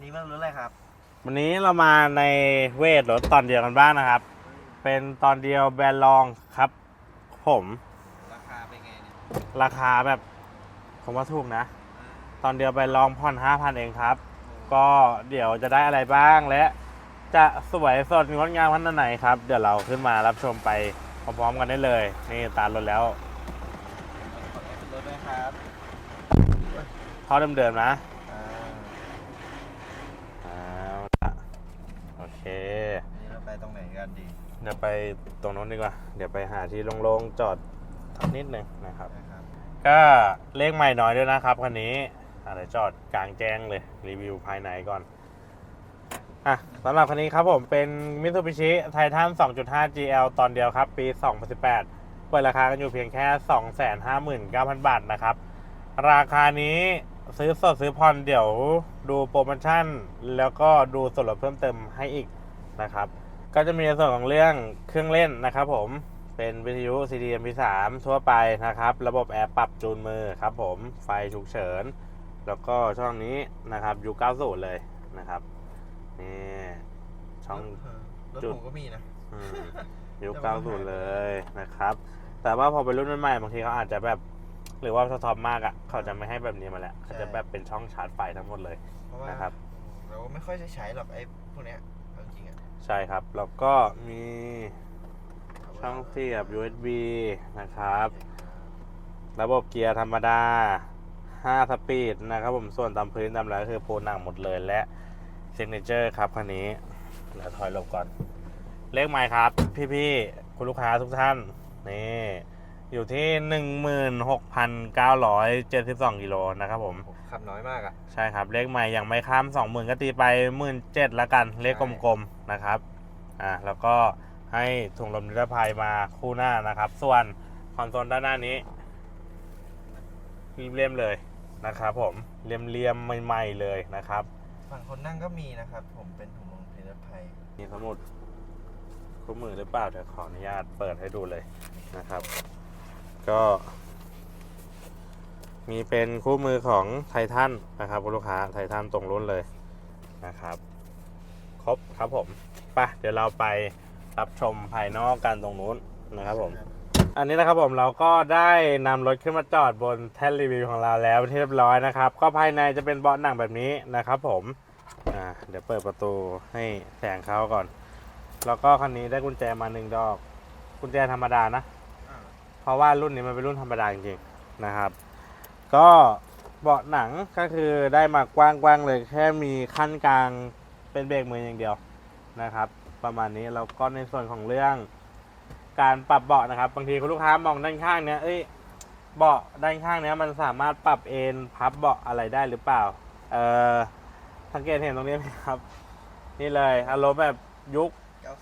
นนี้มันรู้อะไรครับ วันนี้เรามาในเวทรถตอนเดียวกันบ้างนะครับ เป็นตอนเดียวแบรนด์รองครับ ผม ราคาเป็นไงเนี่ยราคาแบบผมว่าถูกนะ ตอนเดียวแบรนด์รองผ่อน5,000 เองครับ ก็เดี๋ยวจะได้อะไรบ้างและ จะสวยสดงดงามขนาดไหนครับ เดี๋ยวเราขึ้นมารับชมไปพร้อมๆกันได้เลย นี่ตามรถแล้วขอแอบเป็นรถด้วยครับท่อเดิมๆนะ อ่า เอาละโอ เคอันนี้เราไปตรงไหนกันดีเดี๋ยวไปตรงนู้นดีกว่า เดี๋ยวไปหาที่โล่งๆจอดนิดนึงนะครับ นะครับก็เลขใหม่น้อยด้วยนะครับคันนี้อะไรจอดกลางแจ้งเลยรีวิวภายในก่อน อะสำหรับคันนี้ครับผมเป็น Mitsubishi Titan 2.5 GL ตอนเดียวครับ ปี 2018 เปิดราคากันอยู่เพียงแค่ 259,000 บาทนะครับ ราคานี้ ซื้อสดซื้อผ่อนเดี๋ยวดูโปรโมชั่น แล้วก็ดูส่วนลดเพิ่มเติมให้อีกนะครับ ก็จะมีในส่วนของเรื่องเครื่องเล่นนะครับผมเป็นวิทยุ CD MP3 ทั่วไปนะครับ ระบบแอร์ปรับจูนมือครับผมไฟฉุกเฉิน แล้วก็ช่องนี้นะครับยุค90 เลยนะครับนี่ช่องรถจุดผมก็มีนะอืมยุค90 เลยนะครับ แต่ว่าพอเป็นรุ่นใหม่ๆบางทีเขาอาจจะแบบ หรือว่าถ้าท็อปมากอะเขาจะไม่ให้แบบนี้มาแล้วเขาจะแบบเป็นช่องชาร์จไฟทั้งหมดเลยเพราะว่านะครับ เราก็ไม่ค่อยจะใช้หรอกไอ้พวกเนี้ยเอาจริงๆอะใช่ครับ แล้วก็มีช่องเสียบ USB นะครับ ระบบเกียร์ธรรมดา 5 สปีดนะครับผมส่วนตามพื้นตามอะไรก็คือโปรหนังหมดเลยและเซ g เนเจอร์ครับคันนี้แล้วถอยหลบก่อน เลขไมค์ครับ พี่ๆ คุณลูกค้าทุกท่าน นี่ อยู่ที่16,972กิโลนะครับผมผมขับน้อยมากอะ ใช่ครับ เลขใหม่ยังไม่ข้าม20,000ก็ตีไป17,000ละกัน เลขกลมๆนะครับ อ่า แล้วก็ให้ถุงลมนิรภัยมาคู่หน้านะครับ ส่วนคอนโซลด้านหน้านี้เรียมๆเลยนะครับผมเรียมๆใหม่ๆเลยนะครับ ฝั่งคนนั่งก็มีนะครับ ผมเป็นถุงลมเพลภัยมีสมุดคู่มือหรือเปล่าเดี๋ยวขออนุญาตเปิดให้ดูเลยนะครับ ก็ มีเป็นคู่มือของไททันนะครับคุณลูกค้าไททันตรงรุ่นเลยนะครับ ครบครับผมไปะเดี๋ยวเราไปรับชมภายนอกกันตรงนู้นนะครับผม อันนี้นะครับผมเราก็ได้นำรถขึ้นมาจอดบนแท่นรีวิวของเราแล้วเป็นที่เรียบร้อยนะครับ ก็ภายในจะเป็นเบาะหนังแบบนี้นะครับ ผมอ่าเดี๋ยวเปิดประตูให้แสงเข้าก่อน แล้วก็คันนี้ได้กุญแจมาหนึ่งดอก กุญแจธรรมดานะ ราะว่ารุ่นนี้มันเป็นรุ่นธรรมดาจริงๆนะครับ ก็เบาะหนังก็คือได้มากว้างๆเลยแค่มีขั้นกลางเป็นเบรกมืออย่างเดียวนะครับ ประมาณนี้แล้วก็ในส่วนของเรื่อง การปรับเบาะนะครับ บางทีคุณลูกค้ามองด้านข้างเนี้ยเอ้ยเบาะด้านข้างเนี้ยมันสามารถปรับเอนพับเบาะอะไรได้หรือเปล่าเออสังเกตเห็นตรงนี้ไหมครับ นี่เลยอารมณ์แบบยุค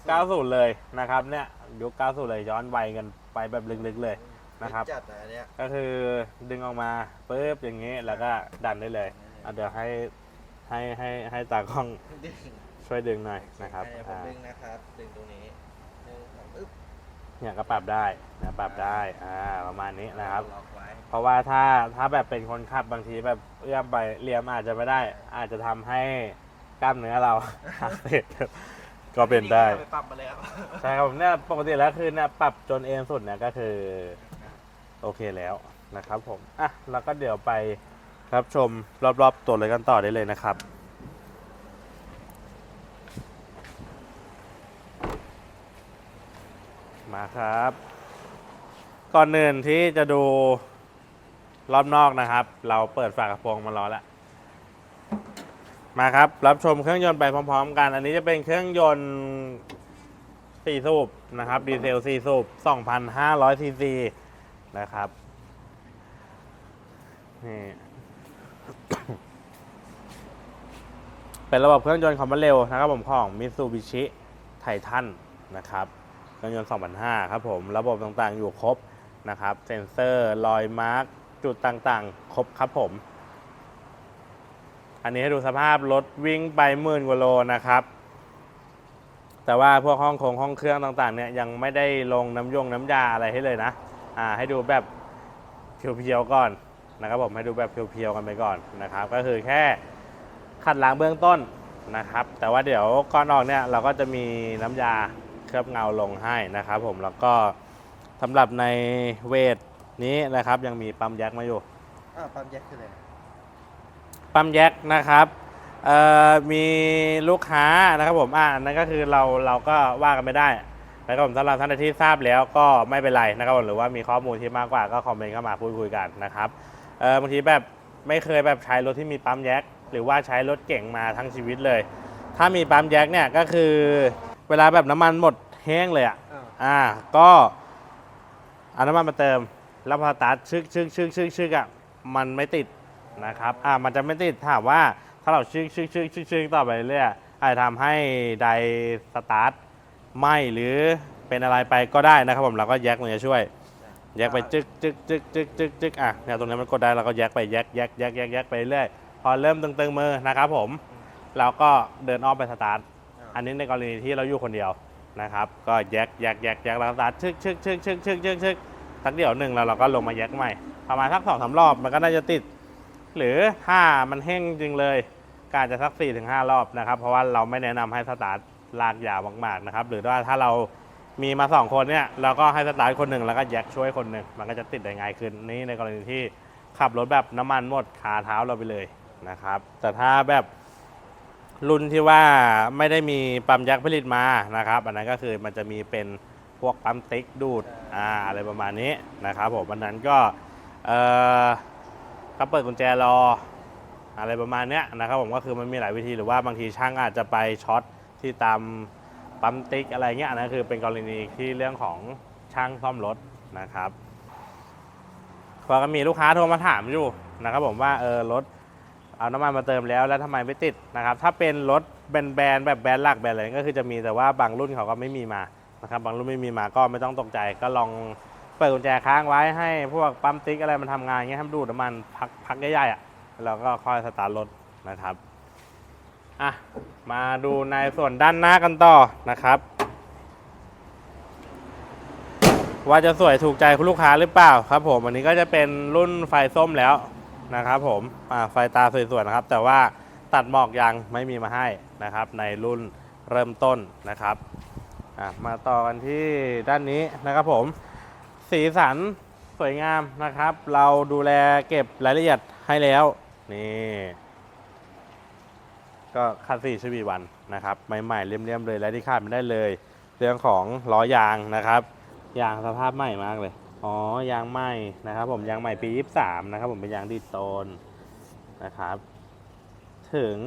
90 เลยนะครับเนี่ยยุค 90 เลยย้อนวัยกัน ไปแบบลึกๆเลยนะครับ จัดนะอันเนี้ยก็คือดึงออกมาปุ๊บอย่างนี้แล้วก็ดันได้เลยอะเดี๋ยวให้ให้ให้ให้ตากล้องดึงช่วยดึงหน่อยนะครับเดี๋ยวผมอ่าดึงนะครับ ดึงตรงนี้หนึ่งสองอึ๊บเนี่ยก็ปรับได้นะปรับได้อ่าประมาณนี้นะครับ ล็อกไว้ เพราะว่าถ้าถ้าแบบเป็นคนขับบางทีแบบเอื้อมไปเลียมอาจจะไม่ได้ อาจจะทำให้กล้ามเนื้อเราอักเสบ ก็เป็นได้ไปปรับมาเลยครับ ใช่ครับผมเนี่ยปกติแล้วคือเนี่ยปรับจนเอ็นสุดเนี่ยก็คือโอเคแล้วนะครับผมอะแล้วก็เดี๋ยวไปรับชมรอบๆตัวเลยกันต่อได้เลยนะครับ มาครับ ก่อนอื่นที่จะดูรอบนอกนะครับ เราเปิดฝากระโปรงมารอแล้ว มาครับ รับชมเครื่องยนต์ไปพร้อมๆ กัน อันนี้จะเป็นเครื่องยนต์4สูบนะครับดีเซล4สูบ2,500ซีซีนะครับนี่เป็นระบบเครื่องยนต์ความเร็วนะครับผมของ Mitsubishi Titan นะครับเครื่องยนต์2005ครับผมระบบต่างๆอยู่ครบนะครับ เซ็นเซอร์รอยมาร์กจุดต่างๆ ครบครับผม อันนี้ให้ดูสภาพรถวิ่งไปหมื่นกว่าโลนะครับ แต่ว่าพวกห้องคงห้องเครื่องต่างๆเนี่ยยังไม่ได้ลงน้ำยงน้ำยาอะไรให้เลยนะอ่าให้ดูแบบเพียวๆก่อนนะครับผมให้ดูแบบเพียวๆกันไปก่อนนะครับ ก็คือแค่ขัดล้างเบื้องต้นนะครับ แต่ว่าเดี๋ยวก่อนออกเนี่ยเราก็จะมีน้ำยาเคลือบเงาลงให้นะครับผมแล้วก็สำหรับในเวทนี้นะครับยังมีปั๊มแยกมาอยู่อ้าปั๊มแยกคืออะไร ปั๊มแยกนะครับเอ่อมีลูกค้านะครับผมอ่านั่นก็คือเราเราก็ว่ากันไม่ได้นะครับผมสำหรับท่านใดที่ทราบแล้วก็ไม่เป็นไรนะครับผมหรือว่ามีข้อมูลที่มากกว่าก็คอมเมนต์เข้ามาพูดคุยกันนะครับเออบางทีแบบไม่เคยแบบใช้รถที่มีปั๊มแยกหรือว่าใช้รถเก่งมาทั้งชีวิตเลย ถ้ามีปั๊มแยกเนี่ยก็คือเวลาแบบน้ำมันหมดแห้งเลยอะอ้าวอ่าก็เอาน้ำมันมาเติม แล้วพอสตาร์ทชึกชึกชึกชึกชึกอะมันไม่ติด นะครับอ่ามันจะไม่ติดถามว่าถ้าเราชึกชึกชึกชึกชึกต่อไปเรื่อยอาจจะทำให้ไดสตาร์ทไหมหรือเป็นอะไรไปก็ได้นะครับผมเราก็แยกมันจะช่วย แยกไปจึกจึกจึกจึกจึกจึกอะเนี่ยตรงนี้มันกดได้เราก็แยกไปแยกแยกแยกแยกแยกไปเรื่อยพอเริ่มตึงๆมือนะครับผมเราก็เดินอ้อมไปสตาร์ทอันนี้ในกรณีที่เราอยู่คนเดียวนะครับ ก็แยกแยกแยกแยกแล้วสตาร์ทชึกชึกชึกชึกชึกชึกชึกสักเดี๋ยวหนึ่งแล้วเราก็ลงมาแยกใหม่ประมาณสักสองสามรอบมันก็น่าจะติด หรือถ้ามันแห้งจริงเลยกาจจะสัก4ี่ถึงห้ารอบนะครับ เพราะว่าเราไม่แนะนำให้สตาร์ทลากยาวมากๆนะครับ หรือว่าถ้าเรามีมาสองคนเนี่ยเราก็ให้สตาร์ทคนหนึ่งแล้วก็แยกช่วยคนหนึ่งมันก็จะติดได้ง่ายขึ้นนี่ในกรณีที่ขับรถแบบน้ำมันหมดขาเท้าเราไปเลยนะครับ แต่ถ้าแบบรุ่นที่ว่าไม่ได้มีปั๊มยักษ์ผลิตมานะครับอันนั้นก็คือมันจะมีเป็นพวกปั๊มติ๊กดูดอ่าอะไรประมาณนี้นะครับผมอันนั้นก็เออ ก็เปิดกุญแจรออะไรประมาณเนี้ยนะครับผมก็คือมันมีหลายวิธีหรือว่าบางทีช่างอาจจะไปช็อตที่ตามปั๊มติ๊กอะไรเงี้ยนนั้นคือเป็นกรณีที่เรื่องของช่างซ่อมรถนะครับพอก็มีลูกค้าโทรมาถามอยู่นะครับผมว่าเออรถเอาน้ำมันมาเติมแล้วแล้วทำไมไม่ติดนะครับถ้าเป็นรถแบรนด์แบบแบรนด์หลักแบรนด์อะไรก็คือจะมีแต่ว่าบางรุ่นเขาก็ไม่มีมานะครับบางรุ่นไม่มีมาก็ไม่ต้องตกใจก็ลอง เปิดกุญแจค้างไว้ให้พวกปั๊มติ๊กอะไรมันทำงานอย่างเงี้ยให้มันดูดน้ำมันพักพักใหญ่ๆอะแล้วก็ค่อยสตาร์ทรถนะครับอะมาดูในส่วนด้านหน้ากันต่อนะครับ ว่าจะสวยถูกใจคุณลูกค้าหรือเปล่าครับ ผมอันนี้ก็จะเป็นรุ่นไฟส้มแล้วนะครับผมอ่าไฟตาสวยๆนะครับ แต่ว่าตัดหมอกยังไม่มีมาให้นะครับ ในรุ่นเริ่มต้นนะครับอะมาต่อกันที่ด้านนี้นะครับผม สีสันสวยงามนะครับ เราดูแลเก็บรายละเอียดให้แล้ว นี่ ก็คันสี่ชวีวันนะครับ ใหม่ๆเลี่ยมๆเลยและที่ขาดไม่ได้เลย เรื่องของล้อยางนะครับ ยางสภาพใหม่มากเลย อ๋อ ยางใหม่นะครับ ผมยางใหม่ปี23นะครับ ผมเป็นยางดีโตนนะครับ ถึง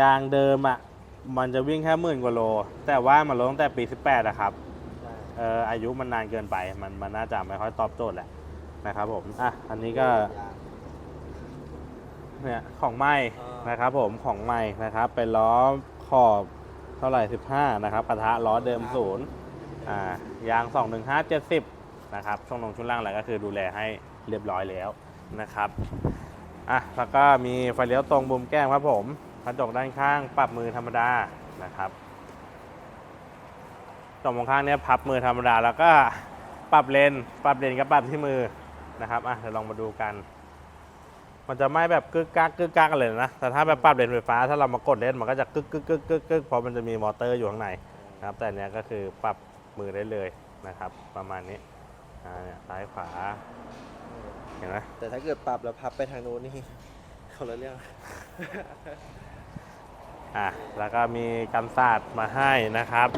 ยางเดิมอะ่ะมันจะวิ่งแค่หมื่นกว่าโล แต่ว่ามันลดตั้งแต่ปี 18อะครับ อออายุมันนานเกินไป มันมันน่าจะไม่ค่อยตอบโจทย์แหละนะครับผมอะอันนี้ก็ยางเนี่ยของใหม่อ่านนะครับผมของใหม่นะครับเป็นล้อขอบเท่าไหร่ 15 นะครับกระทะล้อเดิมศูนย์อ่ายาง 215 70 นะครับช่วงลงช่วงล่างอะไรก็คือดูแลให้เรียบร้อยแล้วนะครับอะแล้วก็มีไฟเลี้ยวตรงบุมแก้มครับผมกระจกด้านข้างปรับมือธรรมดานะครับ ตรงมองข้างเนี้ยพับมือธรรมดาแล้วก็ปรับเลนปรับเลนกับปรับที่มือนะครับอะเดี๋ยวลองมาดูกัน มันจะไม่แบบกึกกักกึกกักเลยนะแต่ถ้าแบบปรับเลนไฟฟ้าถ้าเรามากดเล่นมันก็จะกึกกึกกึกกึกกึกเพราะมันจะมีมอเตอร์อยู่ข้างในนะครับ แต่อันเนี้ยก็คือปรับมือได้เลยนะครับ ประมาณนี้อ่าเนี่ยซ้ายขวาเห็นไหมแต่ถ้าเกิดปรับแล้วพับไปทางนู้นนี่คนละเรื่องอะแล้วก็มีกันศาสตร์มาให้นะครับ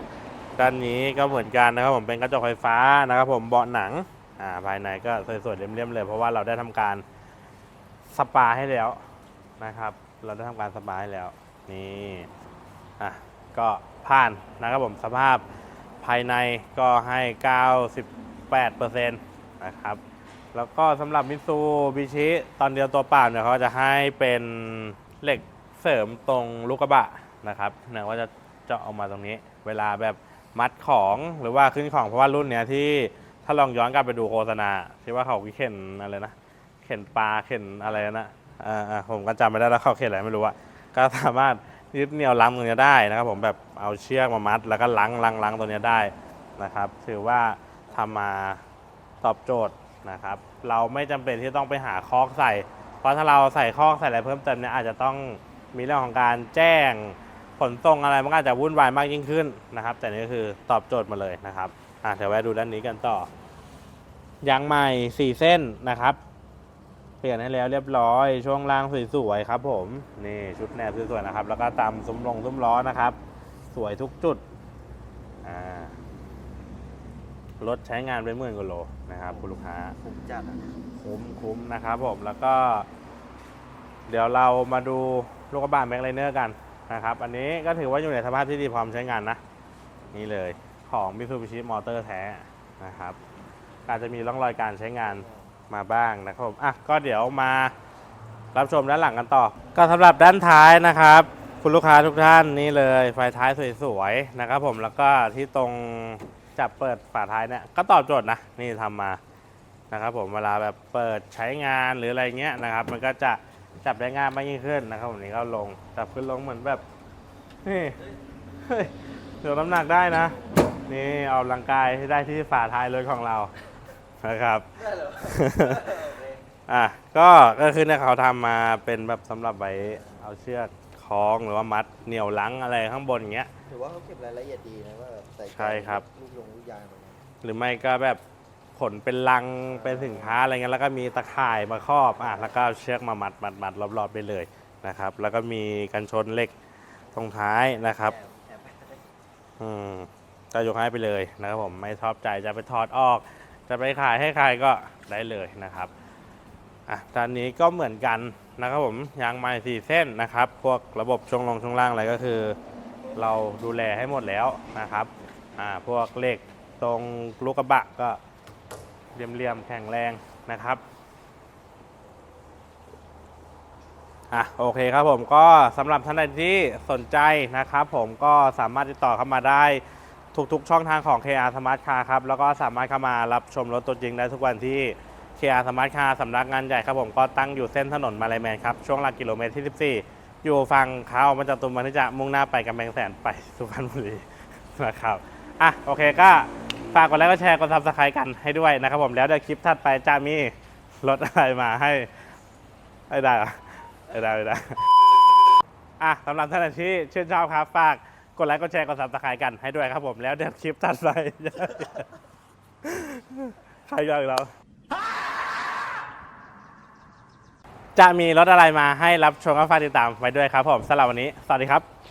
ด้านนี้ก็เหมือนกันนะครับผมเป็นกระจกไฟฟ้านะครับผมเบาะหนังอ่าภายในก็สวยๆเลี่ยมๆเลย เพราะว่าเราได้ทำการสปาให้แล้วนะครับ เราได้ทำการสปาให้แล้วนี่อะก็ผ่านนะครับผมสภาพภายในก็ให้ 98%นะครับแล้วก็สำหรับมิซูบิชิตอนเดียวตัวเปล่าเนี่ยเขาจะให้เป็นเหล็กเสริมตรงลูกกระบะนะครับเนื่องว่าจะเจาะออกมาตรงนี้ เวลาแบบ มัดของหรือว่าขึ้นของเพราะว่ารุ่นเนี้ยที่ถ้าลองย้อนกลับไปดูโฆษณาที่ว่าเขาเข็นอะไรนะเข็นปลาเข็นอะไรนะอ่าผมก็จำไม่ได้แล้วเขาเข็นอะไรไม่รู้อะก็สามารถยึดเหนี่ยวลังตรงนี้ได้นะครับ ผมแบบเอาเชือกมามัด แล้วก็ลังลังลังตรงนี้ได้นะครับ ถือว่าทำมาตอบโจทย์นะครับ เราไม่จำเป็นที่ต้องไปหาคอกใส่ เพราะถ้าเราใส่คอกใส่อะไรเพิ่มเติมเนี่ยอาจจะต้องมีเรื่องของการแจ้ง ขนส่งอะไรมันก็อาจจะวุ่นวายมากยิ่งขึ้นนะครับ แต่นี่ก็คือตอบโจทย์มาเลยนะครับอะเดี๋ยวแวะดูด้านนี้กันต่อยางใหม่สี่เส้นนะครับเปลี่ยนให้แล้วเรียบร้อย ช่วงล่างสวยๆครับ ผมนี่ชุดแนบสวยๆนะครับ แล้วก็ตามซุ้มลงซุ้มล้อนะครับ สวยทุกจุดอ่ารถใช้งานไปหมื่นกว่าโลนะครับคุณลูกค้าผมจัดอะคุ้มคุ้มนะครับผมแล้วก็ เดี๋ยวเรามาดูลูกกระบะแม็กไลเนอร์กัน นะครับ อันนี้ก็ถือว่าอยู่ในสภาพที่ดีพร้อมใช้งานนะ นี่เลยของ Mitsubishi Motor แท้นะครับอาจจะมีร่องรอยการใช้งานมาบ้างนะครับผมอะก็เดี๋ยวมารับชมด้านหลังกันต่อ ก็สำหรับด้านท้ายนะครับ คุณลูกค้าทุกท่านนี่เลย ไฟท้ายสวยๆนะครับผมแล้วก็ที่ตรงจับเปิดฝาท้ายเนี่ยก็ตอบโจทย์นะ นี่ทำมานะครับผมเวลาแบบเปิดใช้งานหรืออะไรเงี้ยนะครับ มันก็จะ จับได้ง่ายมากยิ่งขึ้นนะครับผมนี่ก็ลงจับขึ้นลงเหมือนแบบนี่เฮ้ยเดี๋ยวน้ำหนักได้นะ นี่เอากำลังกายให้ได้ที่ฝาท้ายรถของเรานะครับได้เหรออะก็ก็คือเนี่ยเขาทำมาเป็นแบบสำหรับไว้เอาเชือกคล้องหรือว่ามัดเหนี่ยวลังอะไรข้างบนอย่างเงี้ย ถือว่าเขาเก็บรายละเอียดดีนะว่าแบบใส่ใจใช่ครับ ลูกยงลูกยางตรงนี้หรือไม่ก็แบบ ขนเป็นลังเป็นสินค้าอะไรเงี้ยแล้วก็มีตะข่ายมาครอบอะแล้วก็เชือกมามัดมัดมัดรอบๆไปเลยนะครับ แล้วก็มีกันชนเหล็กตรงท้ายนะครับอืมก็ยกให้ไปเลยนะครับผมไม่ชอบใจจะไปถอดออก จะไปขายให้ใครก็ได้เลยนะครับอะด้านนี้ก็เหมือนกันนะครับผมยางไม้สี่เส้นนะครับ พวกระบบช่วงลงช่วงล่างอะไรก็คือ เราดูแลให้หมดแล้วนะครับอ่าพวกเหล็กตรงลูกกระบะก็ เรียมๆแข็งแรงนะครับอะโอเคครับผมก็สำหรับท่านใดที่สนใจนะครับผมก็สามารถติดต่อเข้ามาได้ทุกๆ ช่องทางของ KR Smart Car ครับ แล้วก็สามารถเข้ามารับชมรถตัวจริงได้ทุกวันที่ KR Smart Car สำนักงานใหญ่ครับผมก็ตั้งอยู่เส้นถนนมาลายแมนครับ ช่วงหลักกิโลเมตรที่ 14 อยู่ฝั่งขาออกมาจากตุมมันที่จะมุ่งหน้าไปกำแพงแสนไปสุพรรณบุรีนะครับอะโอเคก็ ฝากกดไลค์กดแชร์กดซับสไครต์กันให้ด้วยนะครับผมแล้วเดี๋ยวคลิปถัดไปจะมีรถอะไรมาให้ให้ได้เหรอไม่ได้ไม่ได้อะสำหรับท่านที่ชื่นชอบครับฝากกดไลค์กดแชร์กดซับสไครต์กันให้ด้วยครับผมแล้วเดี๋ยวคลิปถัดไปใครก็อีกแล้วจะมีรถอะไรมาให้รับชมก็ฝากติดตามไว้ด้วยครับผมสำหรับวันนี้ สวัสดีครับ